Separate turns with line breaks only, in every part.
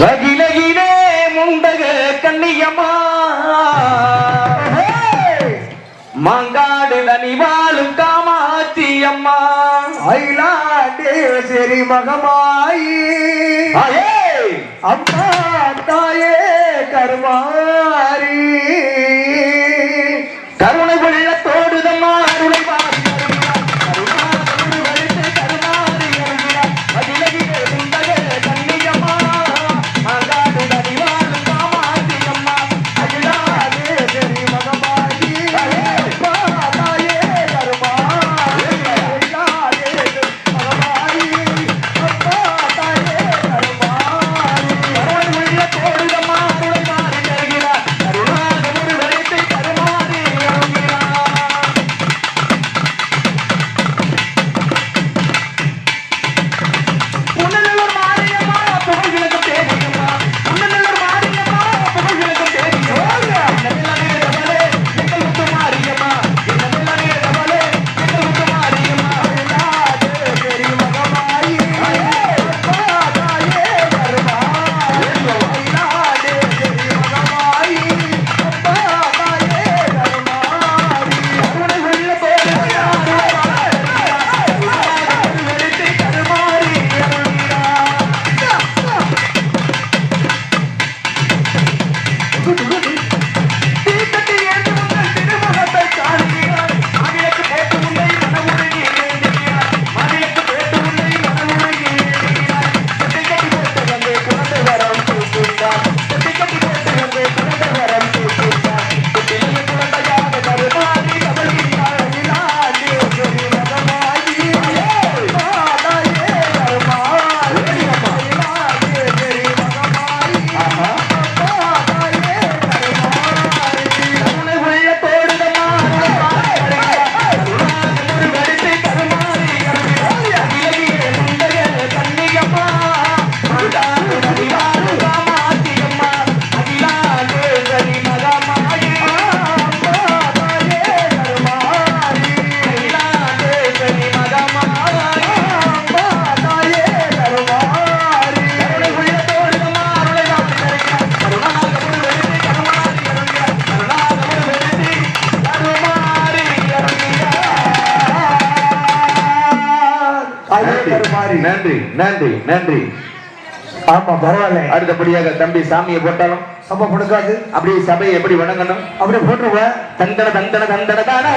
லகிலகிலே முண்டக கண்ணியம்மா. மங்காடு நனிவாளும் காமாத்தி அம்மா
ஐலாண்டேஸ்வரி மகமாயி. அம்மா தாயே கருமாரி
கருணை
உள்ளத்தோடுதம்மா
நன்றி நன்றி நன்றி
ஆமா பரவாயில்ல.
அடுத்தபடியாக தம்பி சாமியை போட்டாலும்
சபை கொடுக்காது.
அப்படி சபையை எப்படி வணங்கணும்?
அப்படியே போட்டுருவேன்
தந்தன தந்தன தந்தன தானா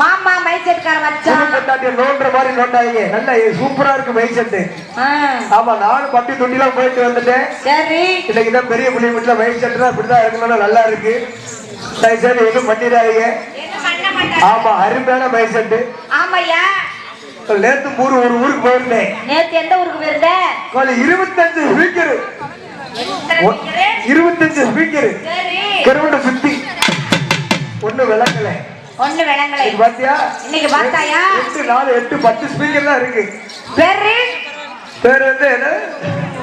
மாமா
மைக்
செட்டுக்கார
மச்சான்.
பொண்டாட்டி லோன்ற மாதிரி லோண்டாங்க நல்ல சூப்பரா இருக்கு மைக் செட்டு. ஆமா நானும் வந்துட்டேன். இன்னைக்கு தான் பெரிய புள்ளி வீட்டுல மைக் செட்டுனா இப்படிதான் இருக்கணும்னு நல்லா இருக்கு. சரி சரி எதுவும் பண்ணிடாதீங்க ஆமா அருமையான மைக் செட்டு.
ஆமாயா?
நேத்து ஊரு ஒரு ஊருக்கு போயிருந்தேன்.
எந்த ஊருக்கு போயிருந்தேன்
கோல இருபத்தஞ்சு ஸ்பீக்கர். இருபத்தஞ்சு ஸ்பீக்கர்? கருவண்ட சுத்தி. ஒண்ணு விளக்கலை
ஒண்ணு விளங்கலை.
பாத்தியா?
இன்னைக்கு பார்த்தாயா?
எட்டு நாலு எட்டு பத்து ஸ்பீக்கர் தான் இருக்கு.
பேரு?
பேர் வந்து என்ன?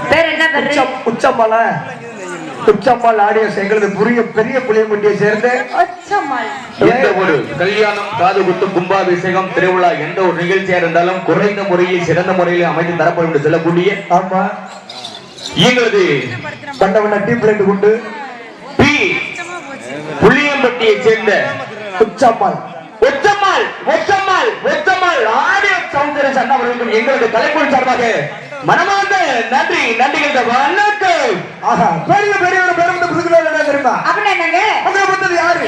பேர் என்ன பேரு?
உச்சம் உச்சம்மாளா? ஆடியோஸ் எங்களது புரிய பெரிய புளியமுட்டியை சேர்ந்து
எந்த ஒரு கல்யாணம் காது குத்து கும்பாபிஷேகம் திருவிழா எந்த ஒரு நிகழ்ச்சியா இருந்தாலும் குறைந்த முறையில் சிறந்த முறையில் அமைத்து தரப்படும் என்று சொல்லக்கூடிய
ஆமா.
எங்களது
பண்ண டீ பிளேட் குண்டு
பி. புளியம்பட்டியை சேர்ந்த
உச்சம்மாள்
ஒச்சம்மாள் ஒச்சம்மாள் ஒச்சம்மாள். ஆடியோ சௌந்தர சண்டா அவர்களுக்கும் எங்களது கலைக்குழு சார்பாக மனமார்ந்த நன்றி நன்றிகள் வணக்கம்.
ஆஹா பெரிய பெரிய பெருமை தெரியுமா?
அப்படின்னு என்னங்க?
உங்களை பார்த்தது யாரு?